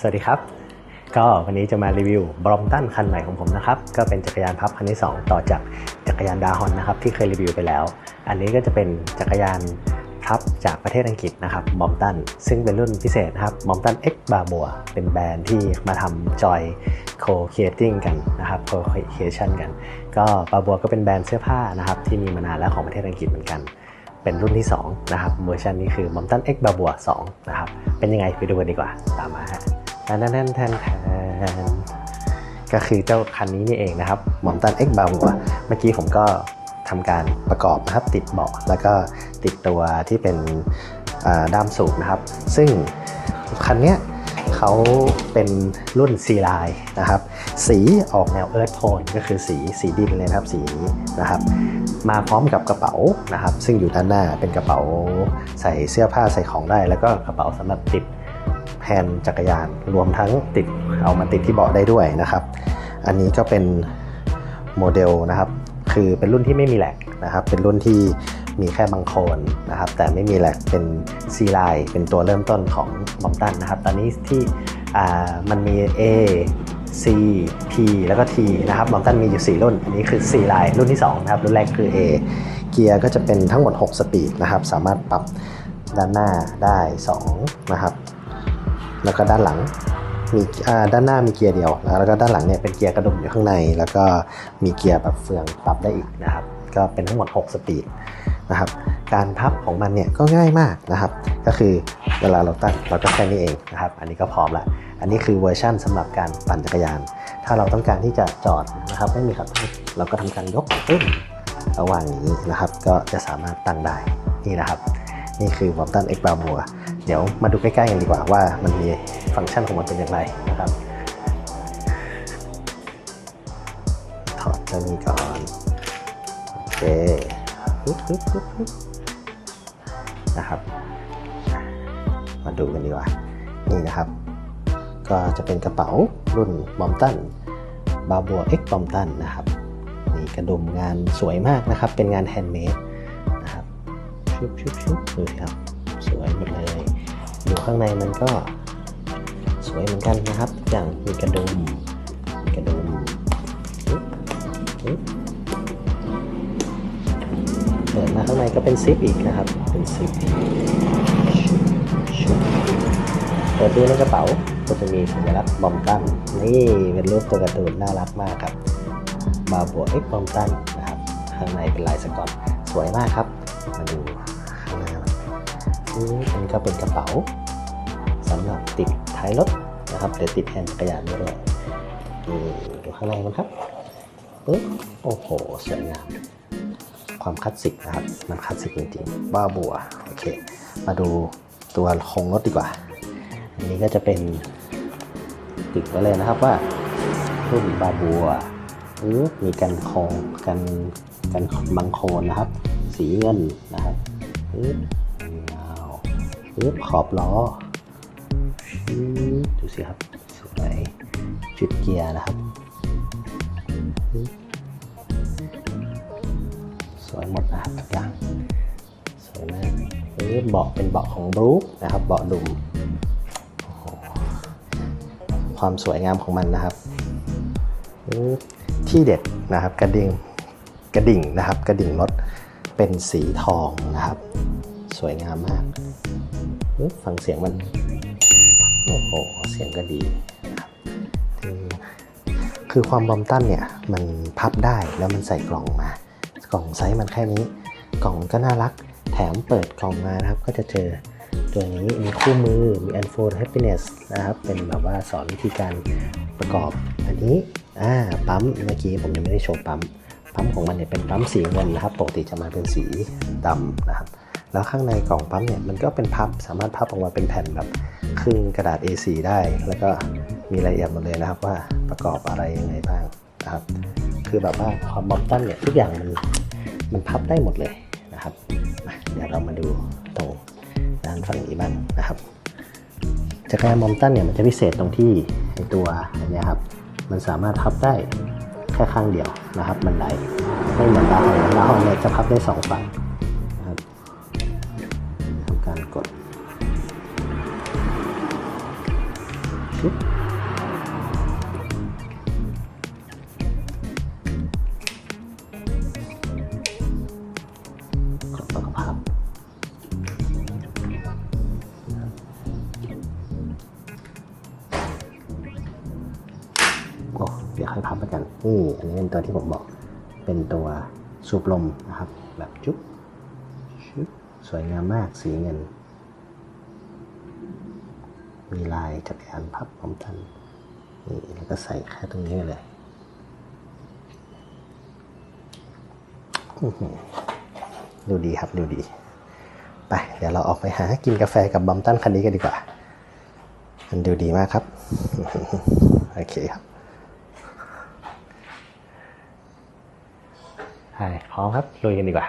สวัสดีครับ ก็วันนี้จะมารีวิวบรอมตันคันใหม่ของผมนะครับ ก็เป็นจักรยานพับคันที่ 2 ต่อจากจักรยานดาฮอนนะครับที่เคยรีวิวไปแล้ว อันนี้ก็จะเป็นจักรยานพับจากประเทศอังกฤษนะครับบอมตันซึ่งเป็นรุ่นพิเศษครับบอมตัน X บาบัวเป็นแบรนด์ที่มาทำจอยโคเคติ้งกันนะครับโคเคชันกัน ก็บาบัวก็เป็นแบรนด์เสื้อผ้านะครับที่มีมานานแล้วของประเทศอังกฤษเหมือนกัน เป็นรุ่นที่ 2 นะครับเวอร์ชันนี้คือ m o m t o n X b a b u a 2นะครับเป็นยังไงไปดูกันดีกว่าตามมาฮะ แทนแทนแทนแทนก็คือเจ้าคันนี้นี่เองนะครับ m o m t o n X b a b u a เมื่อกี้ผมก็ทำการประกอบนะครับติดเบาะแล้วก็ติดตัวที่เป็นด้ามสูบนะครับ ซึ่งคันเนี้ยเขาเป็นรุ่น C line นะครับ สีออกแนวเอิร์ธโทนก็คือสีสีดินเลยนะครับสีนี้นะครับ มาพร้อมกับกระเป๋านะครับ ซึ่งอยู่ด้านหน้าเป็นกระเป๋าใส่เสื้อผ้าใส่ของได้ แล้วก็กระเป๋าสำหรับติด แฮนด์จักรยาน รวมทั้งติดเอามาติดที่เบาะได้ด้วยนะครับ อันนี้ก็เป็นโมเดลนะครับคือเป็นรุ่นที่ไม่มีแหลกนะครับ เป็นรุ่นที่มีแค่บางโคนนะครับ แต่ไม่มีแหลกเป็นซีไลน์เป็นตัวเริ่มต้นของบอมตันนะครับ ตอนนี้ที่มันมี A C P แล้วก็ T นะครับบอมตันมีอยู่ 4 รุ่น อันนี้คือ C line รุ่นที่ 2 นะครับ รุ่นแรกคือ A เกียร์ก็จะเป็นทั้งหมด 6 สปีดนะครับ สามารถปรับด้านหน้าได้ 2 นะครับ แล้วก็ด้านหลังมีด้านหน้ามีเกียร์เดียว แล้วก็ด้านหลังเนี่ยเป็นเกียร์กระดุมอยู่ข้างใน แล้วก็มีเกียร์แบบเฟืองปรับได้อีกนะครับ ก็เป็นทั้งหมด 6 สปีดนะครับ การพับของมันเนี่ยก็ง่ายมากนะครับ ก็คือเวลาเราตั้งเราก็แค่นี้เองนะครับ อันนี้ก็พร้อมละ อันนี้คือเวอร์ชั่นสำหรับการปั่นจักรยาน ถ้าเราต้องการที่จะจอดนะครับไม่มีขับเราก็ทำการยกขึ้นระหว่างนี้นะครับ ก็จะสามารถตั้งได้ นี่นะครับ นี่คือ w a m p t o n X b a b u a เดี๋ยวมาดูใกล้ๆกันดีกว่าว่ามันมีฟังก์ชันของมันเป็นอย่างไรนะครับถอดเจ้านี้ก่อนโอเคปึ๊บปึ๊บปึ๊บปึ๊บนะครับมาดูกันดีกว่านี่นะครับ ก็จะเป็นกระเป๋ารุ่นบอมตันบาบัว X บอมตันนะครับนี่กระดุมงานสวยมากนะครับ เป็นงานแฮนด์เมดนะครับชุบชุบชุบดูสิครับสวยหมดเลย อยู่ข้างในมันก็สวยเหมือนกันนะครับ อย่างมีกระดุมมีกระดุมเปิดมาข้างในก็เป็นซิปอีกนะครับ เป็นซิปเปิดดูในกระเป๋าก็จะมีสัญลักษณ์บอมตันนี่เป็นรูปตัวการ์ตูนน่ารักมากครับบาบัวเอ็กบอมตันนะครับ ข้างในเป็นลายสกอตสวยมากครับ มาดู นี่อันนี้ก็เป็นกระเป๋าสำหรับติดท้ายรถนะครับเดี๋ยวติดแฮนด์จักรยานด้วยนี่ดูข้างในมันครับปึ๊บโอ้โหสวยงามความคลาสสิกนะครับ มันคลาสสิกจริงๆบ้าบัวโอเค มาดูตัวโครงรถดีกว่า อันนี้ก็จะเป็นติดไว้เลยนะครับว่ารุ่นบาบัวหรือมีกันโครงกันกันบังโคนนะครับ สีเงินนะครับ ปึ๊บขอบล้อดูสิครับสวยจุดเกียร์นะครับ สวยหมดนะครับทุกอย่างสวยมากปึ๊บเบาะเป็นเบาะของบรู๊นะครับเบาะดุมความสวยงามของมันนะครับที่เด็ดนะครับกระดิ่งกระดิ่งนะครับ กระดิ่งรถเป็นสีทองนะครับ สวยงามมาก ฟังเสียงมัน โอ้โห เสียงก็ดีนะครับคือความบอมตันเนี่ย มันพับได้แล้วมันใส่กล่องมา กล่องไซส์มันแค่นี้ กล่องก็น่ารัก แถมเปิดกล่องมานะครับ ก็จะเจอตัวนี้มีคู่มือมี Unfold Happiness นะครับ เป็นแบบว่าสอนวิธีการประกอบ อันนี้อ่าปั๊มเมื่อกี้ผมยังไม่ได้โชว์ปั๊ม ปั๊มของมันเนี่ยเป็นปั๊มสีเงินนะครับ ปกติจะมาเป็นสีดำนะครับ แล้วข้างในกล่องปั๊มเนี่ยมันก็เป็นพับสามารถพับออกมาเป็นแผ่นแบบครึ่งกระดาษ A4 ได้ แล้วก็มีรายละเอียดหมดเลยนะครับว่าประกอบอะไรยังไงบ้างนะครับ คือแบบว่าความบอมตันเนี่ยทุกอย่างมันมันพับได้หมดเลยนะครับมาเดี๋ยวเรามาดูตรงด้านฝั่งนี้บ้างนะครับจักรยานบอมตันเนี่ยมันจะพิเศษตรงที่ไอตัวอันเนี้ยครับมันสามารถพับได้แค่ข้างเดียวนะครับบันไดไม่เหมือนลาฮอนลาฮอนเนี่ยจะพับได้สองฝั่ง เดี๋ยวค่อยพับไปกันนี่อันนี้เป็นตัวที่ผมบอก เป็นตัวสูบลมนะครับ แบบจุ๊บสวยงามมากสีเงิน มีลายจักรยานพับพร้อมกันนี่แล้วก็ใส่แค่ตรงนี้เลยดูดีครับดูดีไปเดี๋ยวเราออกไปหากินกาแฟกับบอมตันคันนี้กันดีกว่า มันดูดีมากครับ โอเคครับไปพร้อมครับลุยกันดีกว่า